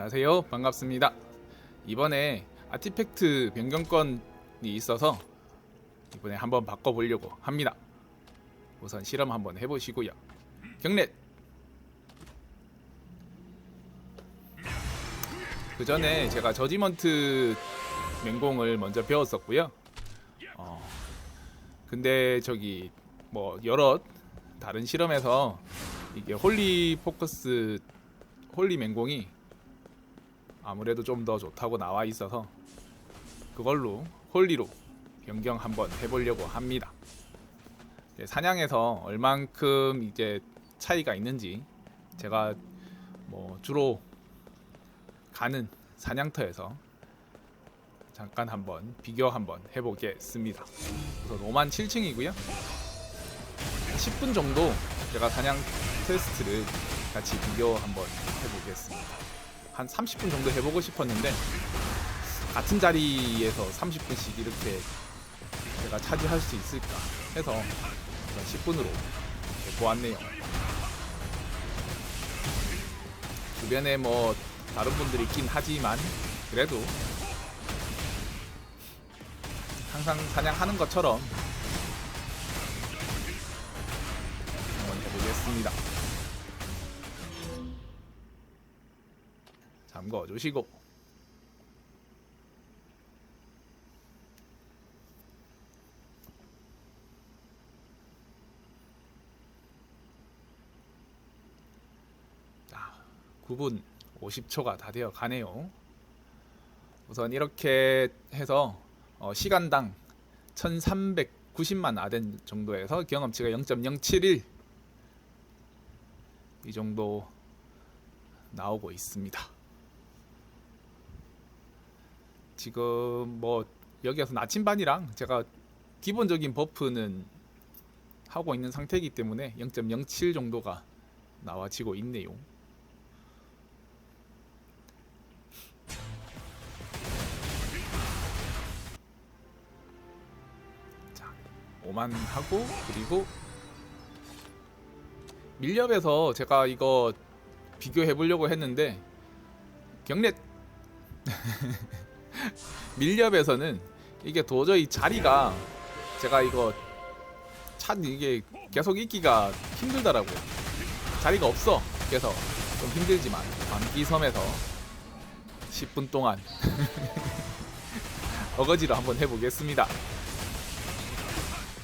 안녕하세요. 반갑습니다. 이번에 아티팩트 변경권이 있어서 이번에 한번 바꿔보려고 합니다. 우선 실험 한번 해보시고요. 경례! 그 전에 제가 저지먼트 맹공을 먼저 배웠었고요. 어, 근데 저기 뭐 여러 다른 실험에서 이게 홀리 포커스 홀리 맹공이 아무래도 좀 더 좋다고 나와 있어서 그걸로 홀리로 변경 한번 해보려고 합니다. 사냥에서 얼만큼 이제 차이가 있는지 제가 뭐 주로 가는 사냥터에서 잠깐 한번 비교 한번 해보겠습니다. 우선 5만 7층이고요. 10분 정도 제가 사냥 테스트를 같이 비교 한번 해보겠습니다. 한 30분 정도 해보고 싶었는데 같은 자리에서 30분씩 이렇게 제가 차지할 수 있을까 해서 10분으로 보았네요. 주변에 뭐 다른 분들이 있긴 하지만 그래도 항상 사냥하는 것처럼 한번 해보겠습니다. 잠궈 주시고 자, 9분 50초가 다 되어 가네요. 우선 이렇게 해서 어, 시간당 1390만 아덴 정도에서 경험치가 0.071 이 정도 나오고 있습니다. 지금 뭐 여기에서 나침반이랑 제가 기본적인 버프는 하고 있는 상태이기 때문에 0.07 정도가 나와지고 있네요. 자, 5만 하고 그리고 밀렵에서 제가 이거 비교해 보려고 했는데 경례 밀렵에서는 이게 도저히 자리가 제가 이거 참 이게 계속 있기가 힘들더라고요. 자리가 없어. 그래서 좀 힘들지만 밤기섬에서 10분 동안 어거지로 한번 해보겠습니다.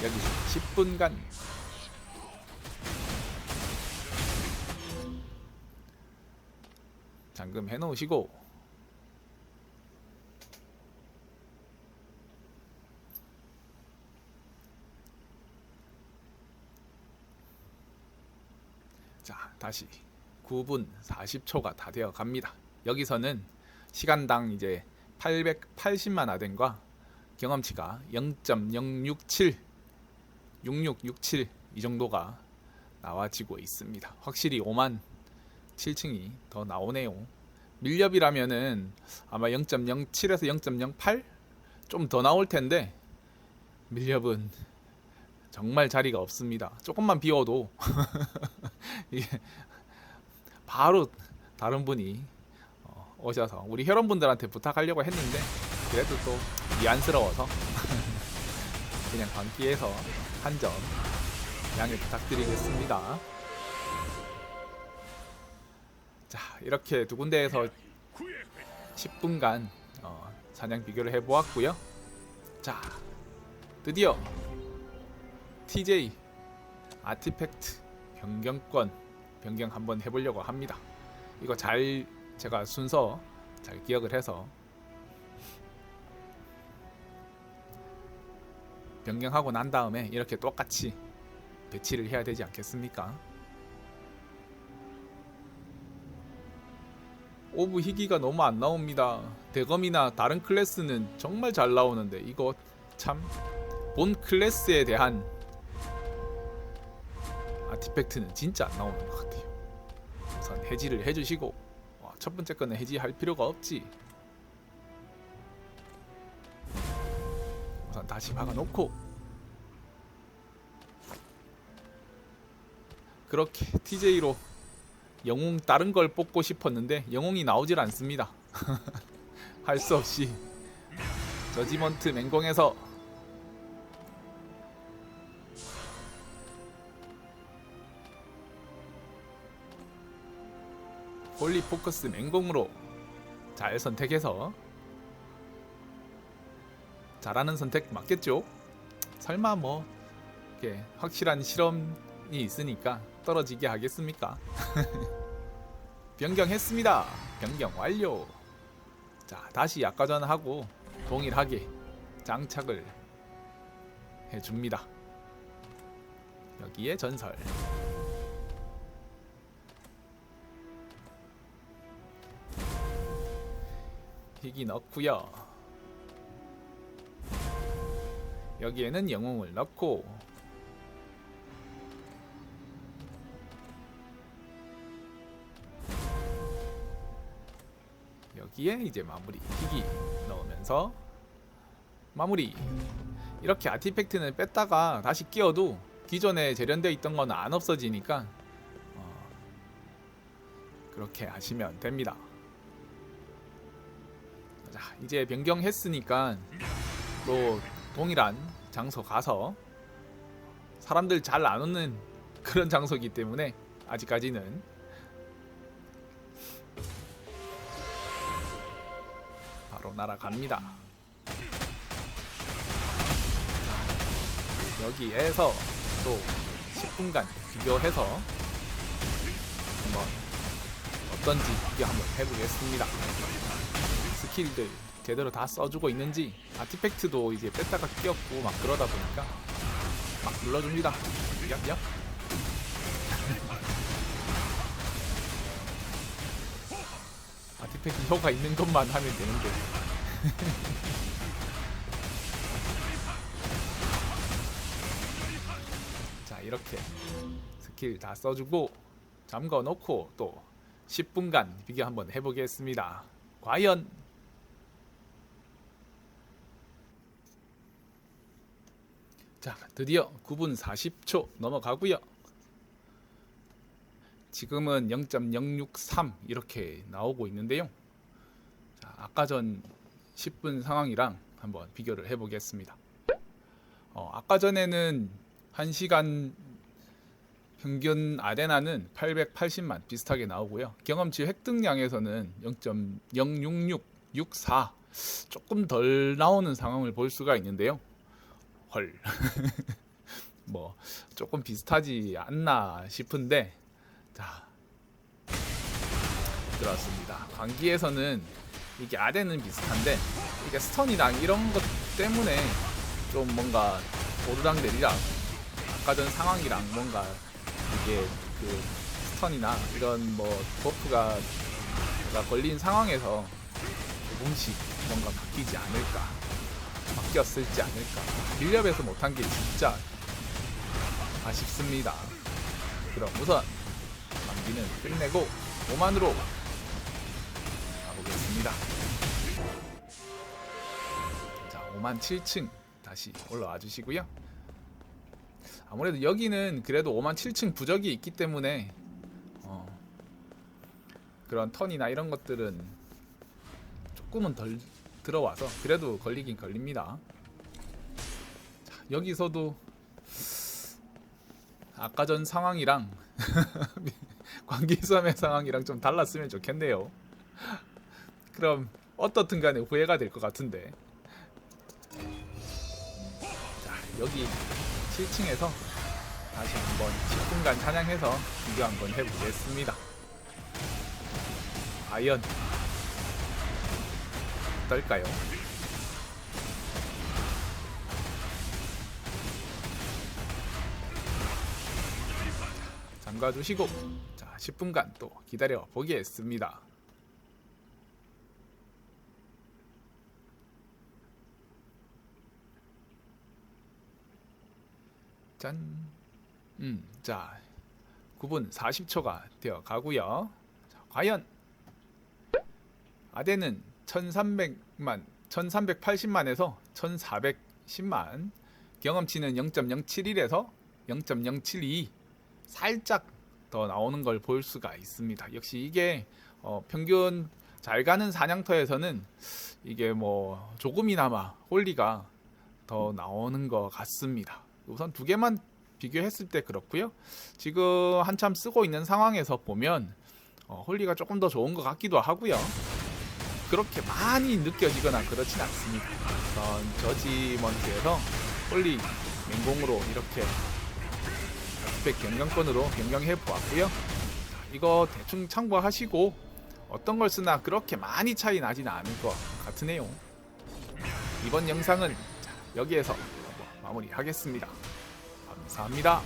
여기 10분간 잠금 해놓으시고 자 다시 9분 40초가 다 되어 갑니다 여기서는 시간당 이제 880만 아덴과 경험치가 0.067 6667 이 정도가 나와지고 있습니다 확실히 5만 7층이 더 나오네요. 밀렵이라면은 아마 0.07에서 0.08 좀 더 나올 텐데 밀렵은 정말 자리가 없습니다. 조금만 비워도 바로 다른 분이 어, 오셔서 우리 혈원분들한테 부탁하려고 했는데 그래도 또 미안스러워서 그냥 광기에서 한 점 양해 부탁드리겠습니다. 자 이렇게 두 군데에서 10분간 어, 사냥 비교를 해보았고요. 자 드디어 TJ 아티팩트 변경권 변경 한번 해보려고 합니다. 이거 잘 제가 순서 잘 기억을 해서 변경하고 난 다음에 이렇게 똑같이 배치를 해야 되지 않겠습니까? 오브 희귀가 너무 안 나옵니다. 대검이나 다른 클래스는 정말 잘 나오는데 이거 참 본 클래스에 대한 아티팩트는 진짜 안 나오는 것 같아요. 우선 해지를 해주시고 와, 첫 번째 거는 해지할 필요가 없지. 우선 다시 박아놓고 그렇게 TJ로 영웅 다른 걸 뽑고 싶었는데 영웅이 나오질 않습니다. 할 수 없이 저지먼트 맹공에서 홀리 포커스 맹공으로 잘 선택해서 잘하는 선택 맞겠죠? 설마 뭐 이렇게 확실한 실험이 있으니까 떨어지게 하겠습니까? 변경했습니다. 변경 완료. 자, 다시 아까 전 하고 동일하게 장착을 해줍니다. 여기에 전설. 희귀 넣고요. 여기에는 영웅을 넣고 여기에 이제 마무리 희귀 넣으면서 마무리 이렇게 아티팩트는 뺐다가 다시 끼워도 기존에 재련되어 있던 건 안 없어지니까 어, 그렇게 하시면 됩니다. 자 이제 변경했으니까 또 동일한 장소 가서 사람들 잘 안 오는 그런 장소이기 때문에 아직까지는 바로 날아갑니다. 여기에서 또 10분간 비교해서 한번 어떤지 비교 한번 해보겠습니다. 스킬들 제대로 다 써주고 있는지 아티팩트도 이제 뺐다가 끼었고 막 그러다 보니까 막 눌러줍니다. 얍얍. 아티팩트 효과 있는 것만 하면 되는데. 자 이렇게 스킬 다 써주고 잠궈 놓고 또 10분간 비교 한번 해보겠습니다. 과연 자, 드디어 9분 40초 넘어가고요. 지금은 0.063 이렇게 나오고 있는데요. 자, 아까 전 10분 상황이랑 한번 비교를 해보겠습니다. 어, 아까 전에는 1시간 평균 아데나는 880만 비슷하게 나오고요. 경험치 획득량에서는 0.06664 조금 덜 나오는 상황을 볼 수가 있는데요. 헐. 뭐 조금 비슷하지 않나 싶은데 자 그렇습니다. 광기에서는 이게 아대는 비슷한데 이게 스턴이랑 이런 것 때문에 좀 뭔가 오르락 내리락 아까 전 상황이랑 뭔가 이게 그 스턴이나 이런 뭐 버프가 걸린 상황에서 조금씩 뭔가 바뀌지 않을까 바뀌었을지 않을까. 밀렵에서 못한 게 진짜 아쉽습니다. 그럼 우선 만기는 끝내고 5만으로 가보겠습니다. 자 5만 7층 다시 올라와 주시고요. 아무래도 여기는 그래도 5만 7층 부적이 있기 때문에 어, 그런 턴이나 이런 것들은 조금은 덜 들어와서 그래도 걸리긴 걸립니다. 자, 여기서도 아까 전 상황이랑 관계섬의 상황이랑 좀 달랐으면 좋겠네요. 그럼 어떻든 간에 후회가 될 것 같은데. 자, 여기 7층에서 다시 한번 10분간 사냥해서 비교 한번 해보겠습니다. 과연 어떨까요? 잠가 주시고 자 10분간 또 기다려 보겠습니다. 짠. 음, 자 9분 40초가 되어 가고요. 자, 과연 아대는 1300만 1380만에서 1410만 경험치는 0.071에서 0.072 살짝 더더 나오는 걸 볼 수가 있습니다. 역시 이게 어, 평균 잘 가는 사냥터에서는 이게 뭐 조금이나마 홀리가 더 나오는 것 같습니다. 우선 두 개만 비교했을 때 그렇고요. 지금 한참 쓰고 있는 상황에서 보면 어, 홀리가 조금 더 좋은 것 같기도 하고요. 그렇게 많이 느껴지거나 그렇진 않습니다. 우선 저지먼트에서 홀리 맹공으로 이렇게 스펙 변경권으로 변경해 보았고요. 이거 대충 참고하시고 어떤 걸 쓰나 그렇게 많이 차이 나진 않을 것 같으네요. 이번 영상은 자, 여기에서 마무리하겠습니다. 감사합니다.